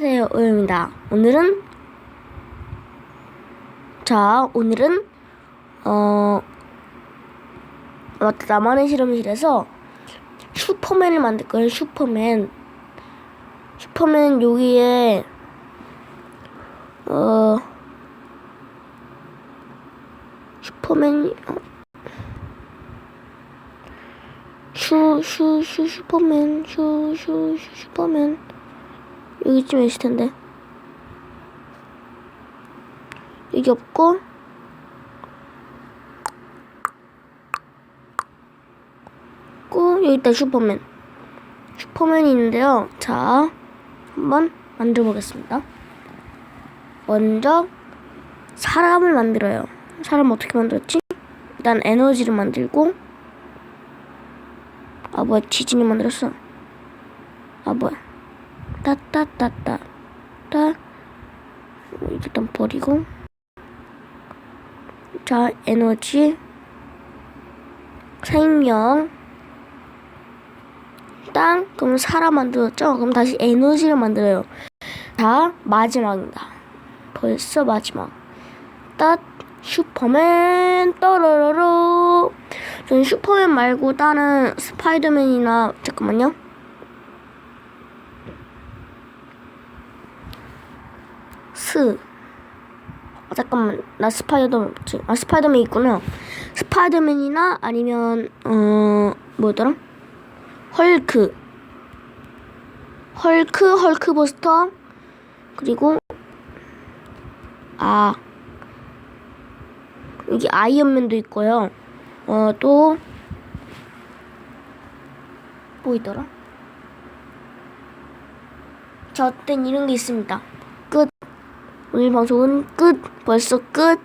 안녕하세요, 오유입니다. 오늘은 자, 오늘은 어 나만의 실험실에서 슈퍼맨을 만들 거예요. 슈퍼맨. 슈퍼맨 여기에 어 슈퍼맨 슈슈 슈 슈퍼맨 슈슈 슈 슈퍼맨 여기쯤에 있을 텐데. 여기 없고. 고 여기 있다 슈퍼맨. 슈퍼맨이 있는데요. 자, 한번 만들어 보겠습니다. 먼저 사람을 만들어요. 사람 어떻게 만들었지? 일단 에너지를 만들고. 아 뭐야 지진이 만들었어. 아 뭐야. 따따따따 따. 일단 버리고. 자 에너지. 생명. 땅? 그럼 사람 만들었죠? 그럼 다시 에너지를 만들어요. 자 마지막입니다. 벌써 마지막. 따 슈퍼맨. 떠러러러. 전 슈퍼맨 말고 다른 스파이더맨이나 잠깐만요 스. 아, 잠깐만, 나 스파이더맨 없지? 아, 스파이더맨 있구나. 스파이더맨이나 아니면, 어, 뭐더라? 헐크. 헐크, 헐크버스터. 그리고, 아. 여기 아이언맨도 있고요. 어, 또, 뭐 있더라? 저 어떤 이런 게 있습니다. 끝. 오늘 방송은 끝. 벌써 끝.